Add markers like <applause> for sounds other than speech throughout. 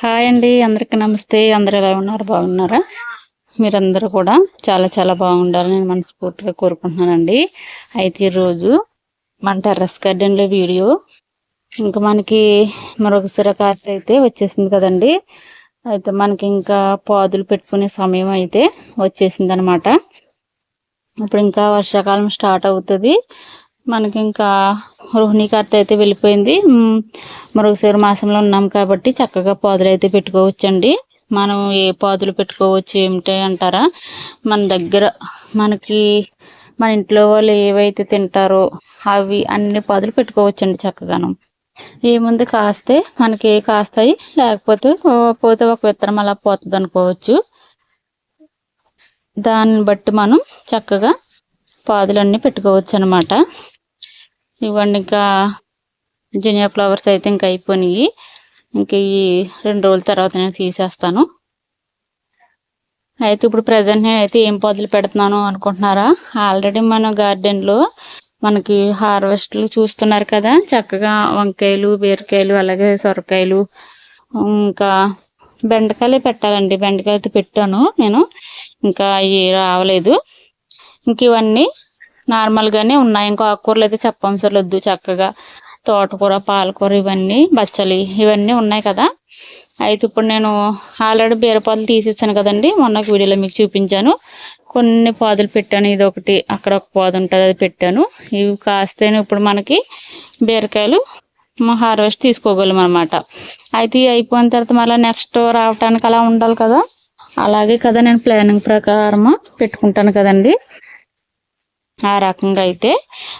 Hi అండి. అందరికీ నమస్తే. అందరు ఎలా ఉన్నారు? బాగున్నారా? మీరందరూ కూడా చాలా చాలా బాగుండాలని నేను మనస్ఫూర్తిగా కోరుకుంటున్నానండి. అయితే ఈరోజు మన టెర్రస్ గార్డెన్లో వీడియో. ఇంకా మనకి మరొక సిరకాట్ అయితే వచ్చేసింది కదండి. అయితే మనకి ఇంకా పాదులు పెట్టుకునే సమయం అయితే వచ్చేసింది అనమాట ఇప్పుడు ఇంకా వర్షాకాలం స్టార్ట్ అవుతుంది. మనకి ఇంకా రోహిణి కార్త అయితే వెళ్ళిపోయింది. మరొకసారి మాసంలో ఉన్నాం కాబట్టి చక్కగా పాదులు అయితే పెట్టుకోవచ్చండి. మనం ఏ పాదులు పెట్టుకోవచ్చు ఏమిటి అంటారా? మన దగ్గర మనకి మన ఇంట్లో వాళ్ళు ఏవైతే తింటారో అవి అన్ని పాదులు పెట్టుకోవచ్చండి చక్కగాను. ఏముంది కాస్తే మనకి కాస్తాయి? లేకపోతే పోతే ఒక విత్తనం అలా పోతుంది అనుకోవచ్చు. దాన్ని బట్టి మనం చక్కగా పాదులన్నీ పెట్టుకోవచ్చు అనమాట ఇవ్వండి ఇంకా జనియా ఫ్లవర్స్ అయితే ఇంకా అయిపోయినాయి. ఇంక ఈ రెండు రోజుల తర్వాత నేను తీసేస్తాను. అయితే ఇప్పుడు ప్రజెంట్ నేనైతే అయితే ఏం పొదలు పెడుతున్నాను అనుకుంటున్నారా? ఆల్రెడీ మన గార్డెన్లో మనకి హార్వెస్ట్లు చూస్తున్నారు కదా. చక్కగా వంకాయలు బీరకాయలు అలాగే సొరకాయలు ఇంకా బెండకాయలు పెట్టాలండి. బెండకాయలు అయితే పెట్టాను నేను. ఇంకా అవి రావలేదు. ఇంక ఇవన్నీ నార్మల్గానే ఉన్నాయి. ఇంకా ఆకుకూరలు అయితే చెప్పవసరం వద్దు చక్కగా తోటకూర పాలకూర ఇవన్నీ బచ్చలి ఇవన్నీ ఉన్నాయి కదా. అయితే ఇప్పుడు నేను ఆల్రెడీ బీరపాదులు తీసేసాను కదండి. మొన్న వీడియోలో మీకు చూపించాను. కొన్ని పాదులు పెట్టాను. ఇది ఒకటి అక్కడ ఒక పాదు ఉంటుంది అది పెట్టాను. ఇవి కాస్తేనే ఇప్పుడు మనకి బీరకాయలు హార్వెస్ట్ తీసుకోగలం అనమాట అయితే అయిపోయిన తర్వాత మళ్ళీ నెక్స్ట్ రావటానికి అలా ఉండాలి కదా. అలాగే కదా నేను ప్లానింగ్ ప్రకారం పెట్టుకుంటాను కదండి. ఆ రకంగా అయితే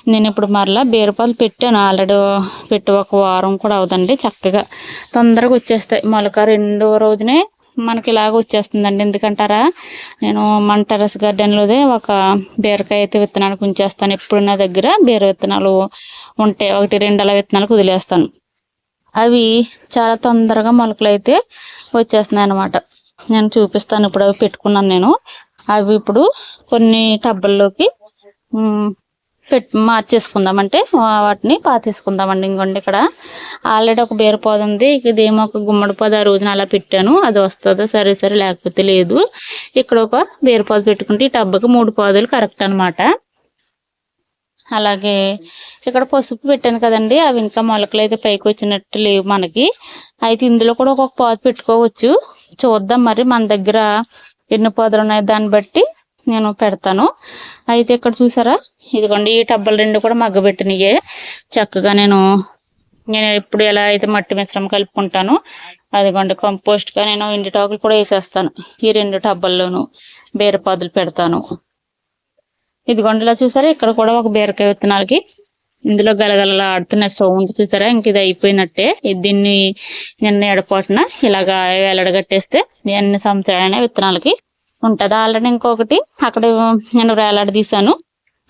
నేను ఇప్పుడు మరలా బీరపాలు పెట్టాను. ఆల్రెడీ పెట్టి ఒక వారం కూడా అవుదండి చక్కగా. తొందరగా వచ్చేస్తాయి. మొలక రెండో రోజునే మనకి ఇలాగ వచ్చేస్తుందండి. ఎందుకంటారా? నేను మన టెరస్ గార్డెన్లోదే ఒక బీరకాయ అయితే విత్తనాలు ఉంచేస్తాను ఎప్పుడు నా దగ్గర బీర విత్తనాలు ఉంటాయి. ఒకటి రెండు అలా విత్తనాలు కుదిలేస్తాను అవి చాలా తొందరగా మొలకలు అయితే వచ్చేస్తున్నాయి అన్నమాట. నేను చూపిస్తాను. ఇప్పుడు అవి పెట్టుకున్నాను నేను. అవి ఇప్పుడు కొన్ని టబ్బల్లోకి పెట్ మార్చేసుకుందామంటే వాటిని పాతేసుకుందామండి ఇంకోండి ఇక్కడ. ఆల్రెడీ ఒక బీరపోద ఉంది. ఇదేమో ఒక గుమ్మడి పొద ఆ రోజున అలా పెట్టాను. అది వస్తుందో సరే సరే లేకపోతే లేదు. ఇక్కడ ఒక బీరపోద పెట్టుకుంటే ఈ టబ్బకి మూడు పొదలు కరెక్ట్ అనమాట అలాగే ఇక్కడ పసుపు పెట్టాను కదండి. అవి ఇంకా మొలకలు అయితే పైకి వచ్చినట్టు లేవు మనకి. అయితే ఇందులో కూడా ఒక్కొక్క పాదు పెట్టుకోవచ్చు. చూద్దాం మరి మన దగ్గర ఎన్ని పొదలు ఉన్నాయి దాన్ని బట్టి. నేను పెడతాను. అయితే ఇక్కడ చూసారా? ఇదిగోండి ఈ టబ్బలు రెండు కూడా మగ్గబెట్టినయే చక్కగా నేను నేను ఎప్పుడు ఎలా అయితే మట్టి మిశ్రమం కలుపుకుంటాను అదిగోండి కంపోస్ట్గా నేను ఇంటి టాకులు కూడా వేసేస్తాను. ఈ రెండు టబ్బల్లోనూ బీరపాదులు పెడతాను. ఇదిగోండి ఇలా చూసారా? ఇక్కడ కూడా ఒక బీరకాయ విత్తనాలకి ఇందులో గలగలలా ఆడుతున్న సౌండ్ చూసారా? ఇంక ఇది అయిపోయినట్టే. దీన్ని నిన్న ఎడపోటున ఇలాగా వేలడగట్టేస్తే ఎన్ని సంవత్సరాలైన విత్తనాలకి ఉంటుంది? ఆల్రెడీ ఇంకొకటి అక్కడ నేను తీసాను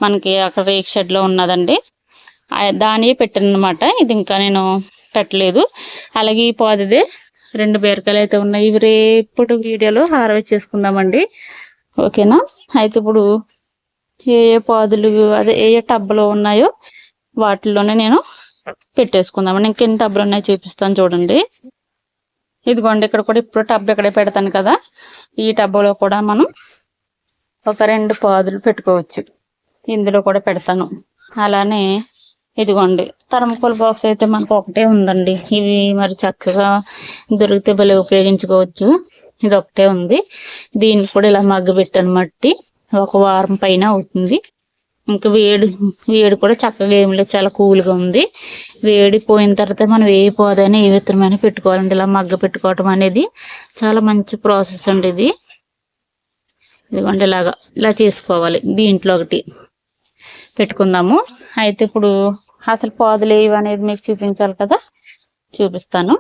మనకి అక్కడ రేక్ షెడ్లో ఉన్నదండి. దాని పెట్టాను ఇది ఇంకా నేను పెట్టలేదు. అలాగే ఈ పోదిదే రెండు బీరకాయలు అయితే ఉన్నాయి. ఇవి రేపటి వీడియోలో హార్వెస్ట్ చేసుకుందామండి. ఓకేనా? అయితే ఇప్పుడు ఏ ఏ పాదులు అదే ఏ ఏ టబ్బులు ఉన్నాయో వాటిలోనే నేను పెట్టేసుకుందామండి. ఇంకెన్ని టబ్బులు ఉన్నాయో చూపిస్తాను చూడండి. ఇదిగోండి ఇక్కడ కూడా ఇప్పుడు టబ్ ఇక్కడే పెడతాను కదా. ఈ టబ్లో కూడా మనం ఒక రెండు పాదులు పెట్టుకోవచ్చు. ఇందులో కూడా పెడతాను. అలానే ఇదిగోండి థర్మకోల్ బాక్స్ అయితే మనకు ఒకటే ఉందండి. ఇవి మరి చక్కగా దొరికితే భలే ఉపయోగించుకోవచ్చు. ఇది ఒకటే ఉంది. దీన్ని కూడా ఇలా మగ్గ పెట్టాను మట్టి ఒక వారం పైన అవుతుంది. ఇంకా వేడి వేడి కూడా చక్కగా ఏమి లేదు చాలా కూల్గా ఉంది. వేడి పోయిన తర్వాత మనం ఏ పోదైనా ఏ విత్తనమైనా పెట్టుకోవాలండి. ఇలా మగ్గ పెట్టుకోవటం అనేది చాలా మంచి ప్రాసెస్ అండి ఇది. ఇదిగోండి ఇలాగా ఇలా చేసుకోవాలి. దీంట్లో ఒకటి పెట్టుకుందాము. అయితే ఇప్పుడు అసలు పాదులు ఏవి అనేది మీకు చూపించాలి కదా? చూపిస్తాను.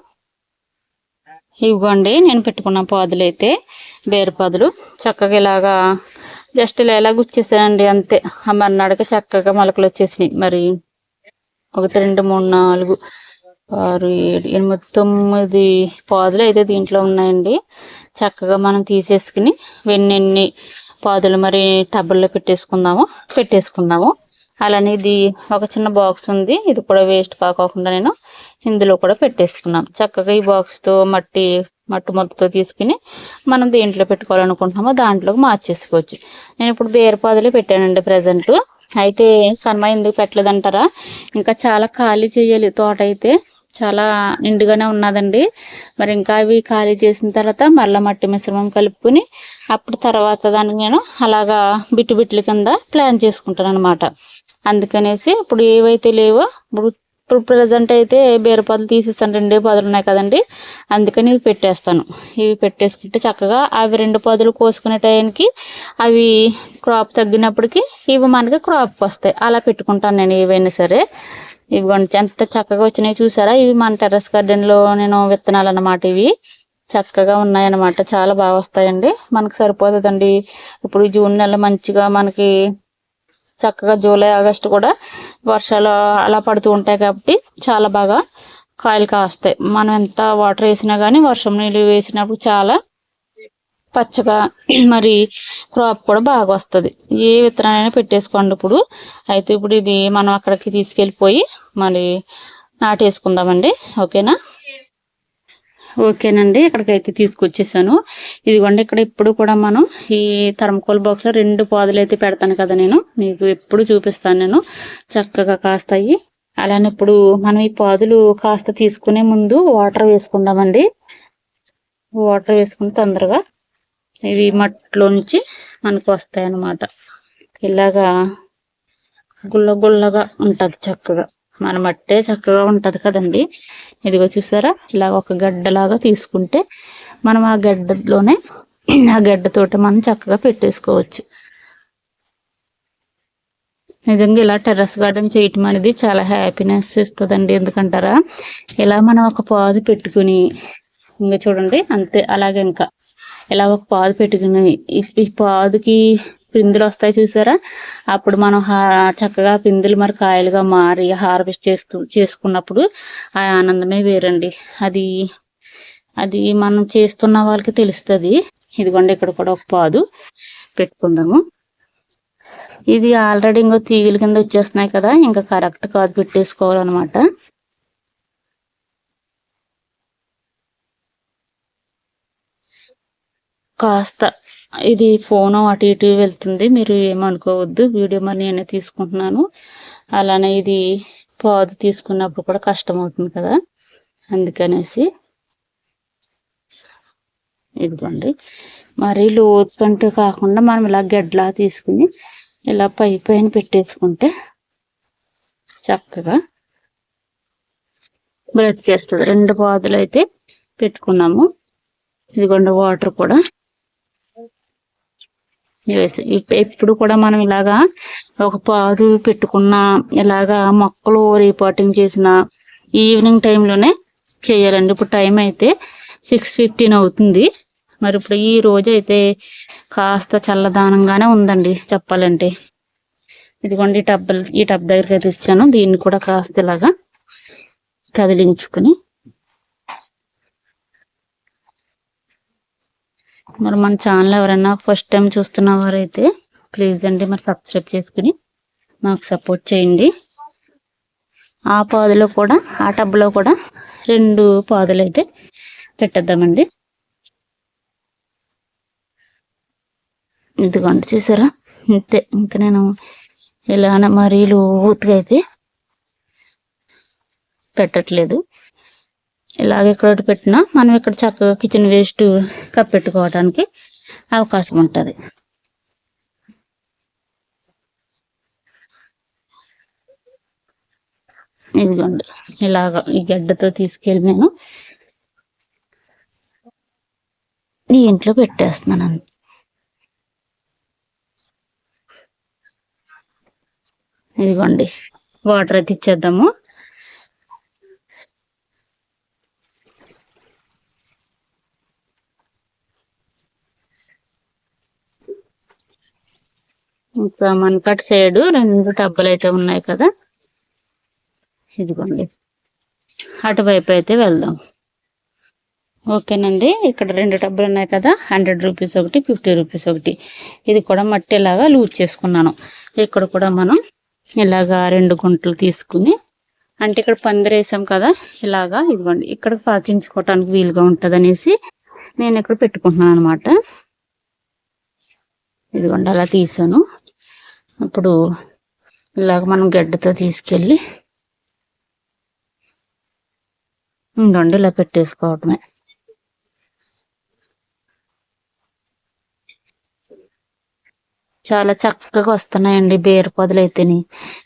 ఇవ్వండి నేను పెట్టుకున్న పాదులు అయితే బేరు పాదులు. చక్కగా ఇలాగా జస్ట్ ఇలా ఎలా గుచ్చేసానండి అంతే. ఆ మర్నాడక చక్కగా మొలకలు వచ్చేసినాయి. మరి ఒకటి రెండు మూడు నాలుగు ఆరు ఏడు ఎనిమిది తొమ్మిది పాదులు అయితే దీంట్లో ఉన్నాయండి. చక్కగా మనం తీసేసుకుని వెన్నెన్ని పాదులు మరి టబ్బుల్లో పెట్టేసుకుందాము పెట్టేసుకుందాము. అలానే ఇది ఒక చిన్న బాక్స్ ఉంది. ఇది కూడా వేస్ట్ కాకుండా నేను ఇందులో కూడా పెట్టేసుకున్నాం చక్కగా ఈ బాక్స్తో మట్టి మట్టి మొత్తతో తీసుకుని మనం దేంట్లో పెట్టుకోవాలనుకుంటున్నామో దాంట్లోకి మార్చేసుకోవచ్చు. నేను ఇప్పుడు బీరపాదులు పెట్టానండి ప్రజెంట్. అయితే కర్మ ఎందుకు పెట్టలేదంటారా? ఇంకా చాలా ఖాళీ చేయాలి. తోట అయితే చాలా నిండుగానే ఉన్నదండి. మరి ఇంకా అవి ఖాళీ చేసిన తర్వాత మళ్ళీ మట్టి మిశ్రమం కలుపుకుని అప్పుడు తర్వాత దానికి నేను అలాగా బిట్టు బిట్లు కింద ప్లాన్ చేసుకుంటాను అనమాట అందుకనేసి ఇప్పుడు ఏవైతే లేవో ఇప్పుడు ఇప్పుడు ప్రజెంట్ అయితే బీరపాదులు తీసేసాను రెండే పాదులు ఉన్నాయి కదండి. అందుకని ఇవి పెట్టేస్తాను. ఇవి పెట్టేసుకుంటే చక్కగా అవి రెండు పదులు కోసుకునే టైంకి అవి క్రాప్ తగ్గినప్పటికి ఇవి మనకి క్రాప్కి వస్తాయి. అలా పెట్టుకుంటాను నేను ఏవైనా సరే. ఇవి ఎంత చక్కగా వచ్చినాయి చూసారా? ఇవి మన టెర్రస్ గార్డెన్లో నేను విత్తనాలు అన్నమాట ఇవి. చక్కగా ఉన్నాయన్నమాట. చాలా బాగా వస్తాయండి. మనకు సరిపోతుందండి. ఇప్పుడు జూన్ నెల మంచిగా మనకి చక్కగా జూలై ఆగస్టు కూడా వర్షాలు అలా పడుతూ ఉంటాయి కాబట్టి చాలా బాగా కాయలు కాస్తాయి. మనం ఎంత వాటర్ వేసినా కానీ వర్షం నీళ్ళు వేసినప్పుడు చాలా పచ్చగా <clears throat> మరి క్రాప్ కూడా బాగా వస్తుంది. ఏ విత్తనాలైనా పెట్టేసుకోండి ఇప్పుడు. అయితే ఇప్పుడు ఇది మనం అక్కడికి తీసుకెళ్ళిపోయి మరి నాటేసుకుందామండి. ఓకేనా? ఓకేనండి ఇక్కడికైతే తీసుకొచ్చేసాను. ఇదిగోండి ఇక్కడ ఇప్పుడు కూడా మనం ఈ థర్మకోల్ బాక్స్ రెండు పాదులు అయితే పెడతాను కదా నేను. మీకు ఎప్పుడు చూపిస్తాను నేను. చక్కగా కాస్తాయి. అలానే ఇప్పుడు మనం ఈ పాదులు కాస్త తీసుకునే ముందు వాటర్ వేసుకుందామండి. వాటర్ వేసుకుని తొందరగా ఇవి మట్టిలోంచి మనకు వస్తాయి అన్నమాట ఇలాగా గుల్ల గుల్లగా ఉంటుంది చక్కగా. మన మట్టే చక్కగా ఉంటుంది కదండి. ఇదిగో చూసారా? ఇలా ఒక గడ్డలాగా తీసుకుంటే మనం ఆ గడ్డలోనే ఆ గడ్డతోట మనం చక్కగా పెట్టేసుకోవచ్చు. నిజంగా ఇలా టెర్రస్ గార్డెన్ చేయటం అనేది చాలా హ్యాపీనెస్ ఇస్తుందండి. ఎందుకంటారా? ఇలా మనం ఒక పాదు పెట్టుకుని ఇంకా చూడండి అంతే. అలాగే ఇంకా ఇలా ఒక పాదు పెట్టుకుని ఈ పాదుకి పిందులు వస్తాయి చూసారా? అప్పుడు మనం చక్కగా పిందులు మరి కాయలుగా మారి హార్వెస్ట్ చేస్తూ చేసుకున్నప్పుడు ఆ ఆనందమే వేరండి. అది అది మనం చేస్తున్న వాళ్ళకి తెలుస్తుంది. ఇదిగోండి ఇక్కడ కూడా ఒక పాదు పెట్టుకుందాము. ఇది ఆల్రెడీ ఇంకో తీగల కింద వచ్చేస్తున్నాయి కదా ఇంకా కరెక్ట్ కాదు పెట్టేసుకోవాలన్నమాట. కాస్త ఇది ఫోన్ అటు ఇటు వెళ్తుంది. మీరు ఏమనుకోవద్దు. వీడియో మరి నేనే తీసుకుంటున్నాను. అలానే ఇది పాదు తీసుకున్నప్పుడు కూడా కష్టం అవుతుంది కదా. అందుకనేసి ఇదిగోండి. మరి లోతు అంటూ కాకుండా మనం ఇలా గడ్డలా తీసుకుని ఇలా పై పైన పెట్టేసుకుంటే చక్కగా బ్రతికేస్తుంది. రెండు పాదులు అయితే పెట్టుకున్నాము. ఇదిగోండి వాటర్ కూడా ఎప్పుడు కూడా మనం ఇలాగా ఒక పాదు పెట్టుకున్న ఇలాగా మొక్కలు రీపాటింగ్ చేసిన ఈవినింగ్ టైంలోనే చేయాలండి. ఇప్పుడు టైం అయితే సిక్స్ ఫిఫ్టీన్ అవుతుంది. మరి ఇప్పుడు ఈ రోజు అయితే కాస్త చల్లదానంగానే ఉందండి చెప్పాలంటే. ఇదిగోండి ఈ టబ్ ఈ టబ్ దగ్గరికి అయితే ఇచ్చాను. దీన్ని కూడా కాస్త ఇలాగా కదిలించుకుని మరి మన ఛానల్ ఎవరైనా ఫస్ట్ టైం చూస్తున్న వారైతే ప్లీజ్ అండి మరి సబ్స్క్రైబ్ చేసుకుని మాకు సపోర్ట్ చేయండి. ఆ పాదులో కూడా ఆ టబ్లో కూడా రెండు పాదులు అయితే పెట్టేద్దామండి. ఇదిగోండి చూసారా? అంతే ఇంకా నేను ఇలానే మరీ లోతుగా అయితే పెట్టట్లేదు. ఇలాగ ఎక్కడ పెట్టినా మనం ఇక్కడ చక్కగా కిచెన్ వేస్ట్ కప్పెట్టుకోవడానికి అవకాశం ఉంటుంది. ఇదిగోండి ఇలాగ ఈ గడ్డతో తీసుకెళ్ళి నేను నీ ఇంట్లో పెట్టేస్తున్నాను అంత. ఇదిగోండి వాటర్ అయితే ఇచ్చేద్దాము. మనకట్ సైడ్ రెండు టబ్బులు అయితే ఉన్నాయి కదా. ఇదిగోండి. అటువైపు అయితే వెళ్దాం. ఓకేనండి. ఇక్కడ రెండు టబ్బులు ఉన్నాయి కదా. హండ్రెడ్ రూపీస్ ఒకటి ఫిఫ్టీ రూపీస్ ఒకటి. ఇది కూడా మట్టిలాగా లూజ్ చేసుకున్నాను. ఇక్కడ కూడా మనం ఇలాగా రెండు గుంటలు తీసుకుని అంటే ఇక్కడ పందిరేసాం కదా ఇలాగా ఇదిగోండి. ఇక్కడ పాకించుకోవటానికి వీలుగా ఉంటుంది అనేసి నేను ఇక్కడ పెట్టుకుంటున్నాను అనమాట ఇదిగోండి అలా తీసాను. ఇప్పుడు ఇలాగ మనం గడ్డతో తీసుకెళ్ళి ఇంకండి ఇలా పెట్టేసుకోవటమే చాలా చక్కగా వస్తున్నాయండి బీర పొదలు అయితేని.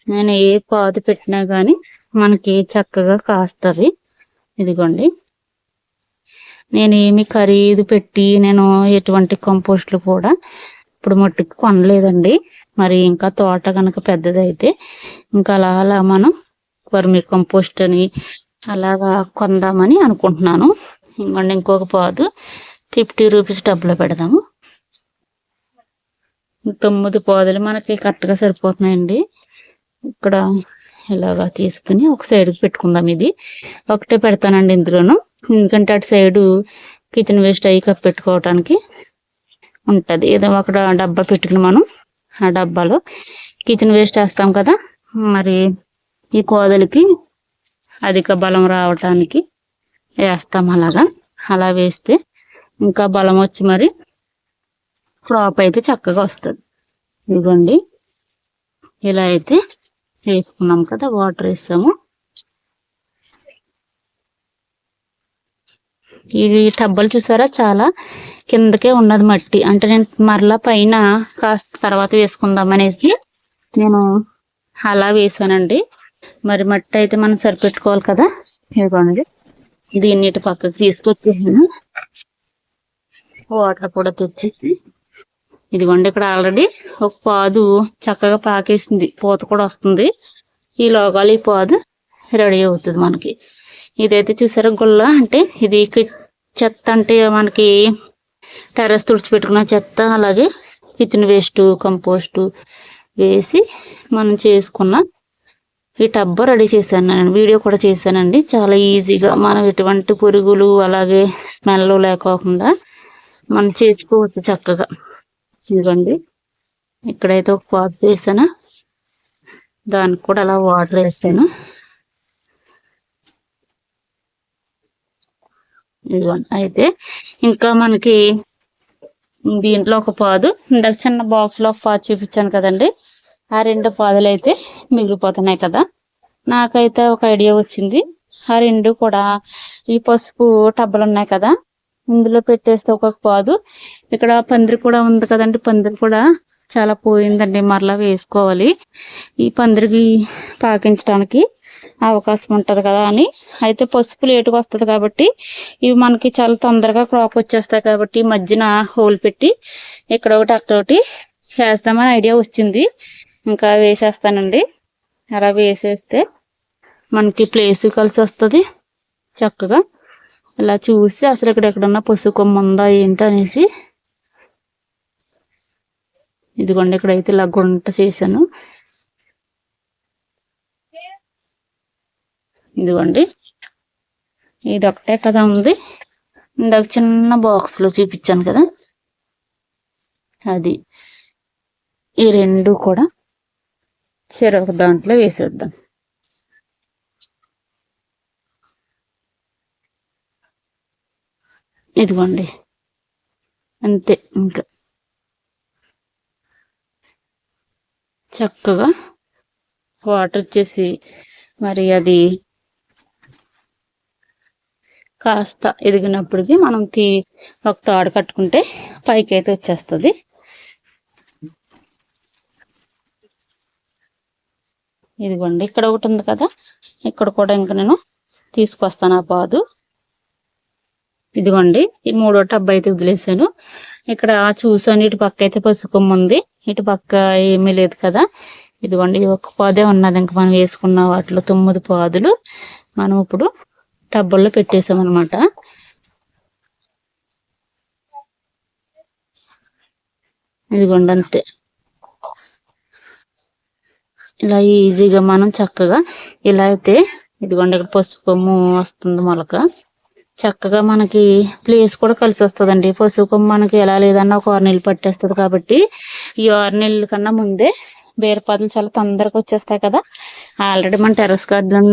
నేను ఏ పాదు పెట్టినా కానీ మనకి చక్కగా కాస్తుంది ఇదిగోండి. నేను ఏమి ఖరీదు పెట్టి నేను ఎటువంటి కంపోస్ట్లు కూడా ఇప్పుడు మట్టుకు కొనలేదండి. మరి ఇంకా తోట కనుక పెద్దదైతే ఇంకా అలా అలా మనం వర్మి కంపోస్ట్ అని అలాగా కొందామని అనుకుంటున్నాను. ఇంకోండి ఇంకొక పాదు. ఫిఫ్టీ రూపీస్ డబ్బులో పెడదాము. తొమ్మిది పాదులు మనకి కరెక్ట్గా సరిపోతున్నాయండి. ఇక్కడ ఇలాగా తీసుకుని ఒక సైడ్కి పెట్టుకుందాం ఇది. ఒకటే పెడతానండి ఇందులోను. ఎందుకంటే అటు సైడు కిచెన్ వేస్ట్ అయ్యి కప్పు పెట్టుకోవటానికి ఉంటుంది. ఏదో ఒక డబ్బా పెట్టుకుని మనం ఆ డబ్బాలో కిచెన్ వేస్ట్ వేస్తాం కదా. మరి ఈ కోదలికి అధిక బలం రావటానికి వేస్తాం అలాగా. అలా వేస్తే ఇంకా బలం వచ్చి మరి క్రాప్ అయితే చక్కగా వస్తుంది. ఇదిగోండి. ఇలా అయితే వేసుకున్నాం కదా వాటర్ వేస్తాము ఇది టబ్బలు చూసారా? చాలా కిందకే ఉన్నది మట్టి. అంటే నేను మరలా పైన కాస్త తర్వాత వేసుకుందాం అనేసి నేను అలా వేసానండి. మరి మట్టి అయితే మనం సరిపెట్టుకోవాలి కదా? ఇదిగోండి. దీన్ని ఇటు పక్కకి తీసుకొచ్చేసాను. వాటర్ కూడా తెచ్చేసి. ఇదిగోండి ఇక్కడ ఆల్రెడీ ఒక పాదు చక్కగా పాకేసింది. పూత కూడా వస్తుంది. ఈ లోగాలు ఈ పాదు రెడీ అవుతుంది మనకి. ఇదైతే చూసారా గుల్ల అంటే ఇది చెత్త అంటే మనకి టెర్రస్ తుడిచిపెట్టుకున్న చెత్త అలాగే కిచెన్ వేస్ట్ కంపోస్ట్ వేసి మనం చేసుకున్న ఈ టబ్ రెడీ చేశాను నేను వీడియో కూడా చేశానండి. చాలా ఈజీగా మనం ఎటువంటి పురుగులు అలాగే స్మెల్ లేకోకుండా మనం చేసుకోవచ్చు చక్కగా. ఇదిగోండి. ఇక్కడైతే ఒక పాత్ వేసాను. దానికి కూడా అలా వాటర్ వేసాను. ఇదిగోండి అయితే ఇంకా మనకి దీంట్లో ఒక పాదు. ఇందాక చిన్న బాక్స్లో ఒక పాదు చూపించాను కదండి. ఆ రెండు పాదులు అయితే మిగిలిపోతున్నాయి కదా. నాకైతే ఒక ఐడియా వచ్చింది. ఆ రెండు కూడా ఈ పసుపు టబ్బలు ఉన్నాయి కదా. ఇందులో పెట్టేస్తే ఒక్కొక్క పాదు. ఇక్కడ పందిరి కూడా ఉంది కదండి. పందిరి కూడా చాలా పోయిందండి. మరలా వేసుకోవాలి. ఈ పందిరికి పాకించడానికి అవకాశం ఉంటుంది కదా అని. అయితే పసుపు లేటుగా వస్తుంది కాబట్టి ఇవి మనకి చాలా తొందరగా క్రాప్ వచ్చేస్తాయి కాబట్టి మధ్యన హోల్ పెట్టి ఇక్కడ ఒకటి అక్కడ ఒకటి వేస్తామని ఐడియా వచ్చింది. ఇంకా వేసేస్తానండి. అలా వేసేస్తే మనకి ప్లేస్ కలిసి వస్తుంది చక్కగా. ఇలా చూసి అసలు ఇక్కడ ఎక్కడన్నా పసుపు కొమ్మ ఉందా ఏంటి అనేసి. ఇదిగోండి ఇక్కడైతే ఇలా గుంట చేశాను. ఇదిగోండి. ఇది ఒకటే కదా ఉంది. ఇందాక చిన్న బాక్స్లో చూపించాను కదా. అది. ఈ రెండు కూడా చెరొక దాంట్లో వేసేద్దాం. ఇదిగోండి. అంతే ఇంకా. చక్కగా వాటర్ వచ్చేసి మరి అది కాస్త ఎదిగినప్పటికి మనం తీ ఒక తాడు కట్టుకుంటే పైకి అయితే వచ్చేస్తుంది. ఇదిగోండి ఇక్కడ ఒకటి ఉంది కదా ఇక్కడ కూడా ఇంకా నేను తీసుకొస్తాను ఆ పాదు. ఇదిగోండి ఈ మూడో టబ్ అయితే వదిలేసాను ఇక్కడ చూసాను ఇటు పక్క అయితే పసుకొమ్మ ఉంది. ఇటు పక్క ఏమీ లేదు కదా. ఇదిగోండి ఇది ఒక పాదే ఉన్నది. ఇంకా మనం వేసుకున్న వాటిలో తొమ్మిది పాదులు. మనం ఇప్పుడు టబ్బుల్లో పెట్టేసాం అనమాట ఇదిగోండి అంతే. ఇలా ఈజీగా మనం చక్కగా ఇలా అయితే ఇదిగోండి ఇక్కడ పసుపు కొమ్ము వస్తుంది మొలక. చక్కగా మనకి ప్లేస్ కూడా కలిసి వస్తుందండి. పసుపు కొమ్ము మనకి ఎలా లేదన్నా ఒక ఆరు నెలలు పట్టేస్తుంది కాబట్టి ఈ ఆరు నెలల కన్నా ముందే బీరపాదులు చాలా తొందరగా వచ్చేస్తాయి కదా. ఆల్రెడీ మన టెర్రస్ గార్డెన్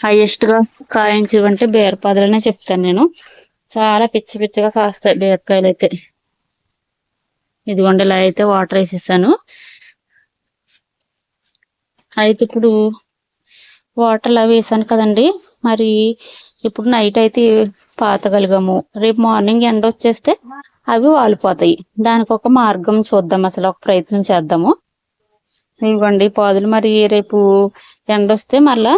లో హైయెస్ట్గా కాయించివంటే బీరపాదులనే చెప్తాను నేను. చాలా పిచ్చి పిచ్చిగా కాస్తాయి బీరకాయలు అయితే ఇదిగోండి ఇలా అయితే వాటర్ వేసేసాను. అయితే ఇప్పుడు వాటర్ అలా వేసాను కదండి. మరి ఇప్పుడు నైట్ అయితే పాతగలిగాము. రేపు మార్నింగ్ ఎండ వచ్చేస్తే అవి వాలిపోతాయి. దానికి ఒక మార్గం చూద్దాం అసలు ఒక ప్రయత్నం చేద్దాము. ఇవ్వండి పాదులు మరి రేపు ఎండ వస్తే మళ్ళా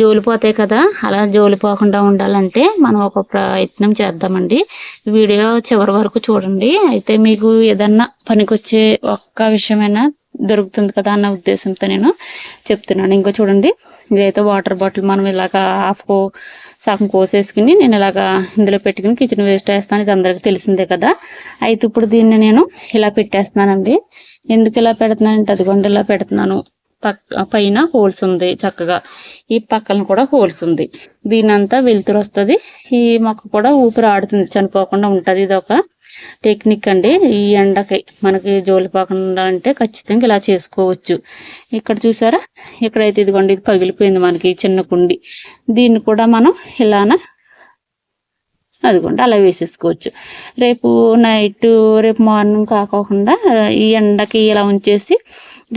జోలిపోతాయి కదా అలా జోలిపోకుండా ఉండాలంటే మనం ఒక ప్రయత్నం చేద్దామండి. వీడియో చివరి వరకు చూడండి. అయితే మీకు ఏదన్నా పనికొచ్చే ఒక్క విషయమైనా దొరుకుతుంది కదా అన్న ఉద్దేశంతో నేను చెప్తున్నాను. ఇంకో చూడండి. ఇదైతే వాటర్ బాటిల్ మనం ఇలాగా హాఫ్ కో సగం కోసేసుకుని నేను ఇలాగా ఇందులో పెట్టుకుని కిచెన్ వేస్ట్ వేస్తాను ఇది అందరికీ తెలిసిందే కదా. అయితే ఇప్పుడు దీన్ని నేను ఇలా పెట్టేస్తున్నానండి. ఎందుకు ఇలా పెడుతున్నానంటే అదిగోండి ఇలా పెడుతున్నాను. పక్క పైన హోల్స్ ఉంది చక్కగా. ఈ పక్కన కూడా హోల్స్ ఉంది. దీనంతా వెలుతురు వస్తుంది. ఈ మొక్క కూడా ఊపిరి ఆడుతుంది చనిపోకుండా ఉంటుంది. ఇది ఒక టెక్నిక్ అండి. ఈ ఎండకి మనకి జోలిపోకుండా అంటే ఖచ్చితంగా ఇలా చేసుకోవచ్చు. ఇక్కడ చూసారా? ఇక్కడైతే ఇదిగోండి ఇది పగిలిపోయింది మనకి చిన్న కుండి. దీన్ని కూడా మనం ఇలాన అదిగోండి అలా వేసేసుకోవచ్చు. రేపు నైట్ రేపు మార్నింగ్ కాకోకుండా ఈ ఎండకి ఇలా ఉంచేసి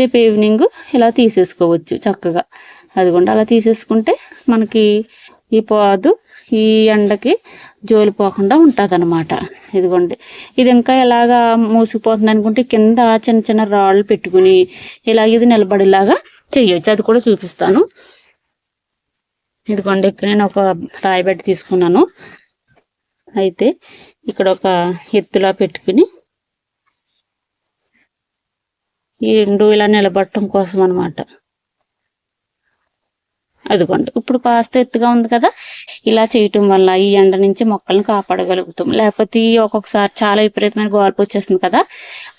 రేపు ఈవినింగ్ ఇలా తీసేసుకోవచ్చు చక్కగా. అదిగోండి అలా తీసేసుకుంటే మనకి ఈ పాదు ఈ ఎండకి జోలిపోకుండా ఉంటుంది అనమాట ఇదిగోండి ఇది ఇంకా ఎలాగా మూసుకుపోతుంది అనుకుంటే కింద చిన్న చిన్న రాళ్ళు పెట్టుకుని ఇలా ఇది నిలబడేలాగా చెయ్యొచ్చు అది కూడా చూపిస్తాను. ఇదిగోండి ఇక్కడ నేను ఒక రాయి బెడ్ తీసుకున్నాను. అయితే ఇక్కడ ఒక ఎత్తులా పెట్టుకుని ఈ ఎండు ఇలా నిలబడటం కోసం అనమాట అదిగోండి. ఇప్పుడు కాస్త ఎత్తుగా ఉంది కదా ఇలా చేయటం వల్ల ఈ ఎండ నుంచి మొక్కలను కాపాడగలుగుతాం. లేకపోతే ఈ ఒక్కొక్కసారి చాలా విపరీతమైన గోల్పు వచ్చేస్తుంది కదా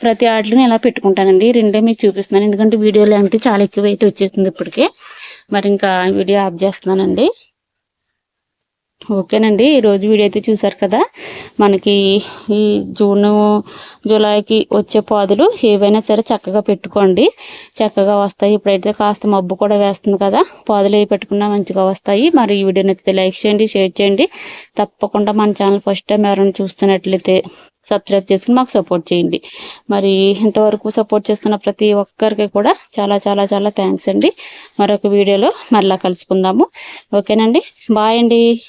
ప్రతి ఆటలను ఇలా పెట్టుకుంటానండి. రెండే మీకు చూపిస్తున్నాను. ఎందుకంటే వీడియో లెంగ్త్ చాలా ఎక్కువ అయితే వచ్చేస్తుంది ఇప్పటికే. మరి ఇంకా వీడియో ఆఫ్ చేస్తున్నానండి. ఓకేనండి. ఈరోజు వీడియో అయితే చూసారు కదా? మనకి ఈ జూన్ జూలైకి వచ్చే పాదులు ఏవైనా సరే చక్కగా పెట్టుకోండి. చక్కగా వస్తాయి. ఇప్పుడైతే కాస్త మబ్బు కూడా వేస్తుంది కదా? పాదులు ఏవి పెట్టుకున్నా మంచిగా వస్తాయి. మరి ఈ వీడియో నచ్చితే లైక్ చేయండి షేర్ చేయండి. తప్పకుండా మన ఛానల్ ఫస్ట్ టైం ఎవరైనా చూస్తున్నట్లయితే సబ్స్క్రైబ్ చేసుకుని మాకు సపోర్ట్ చేయండి. మరి ఇంతవరకు సపోర్ట్ చేస్తున్న ప్రతి ఒక్కరికి కూడా చాలా చాలా చాలా థ్యాంక్స్ అండి. మరొక వీడియోలో మరలా కలుసుకుందాము. ఓకేనండి. బాయ్ అండి.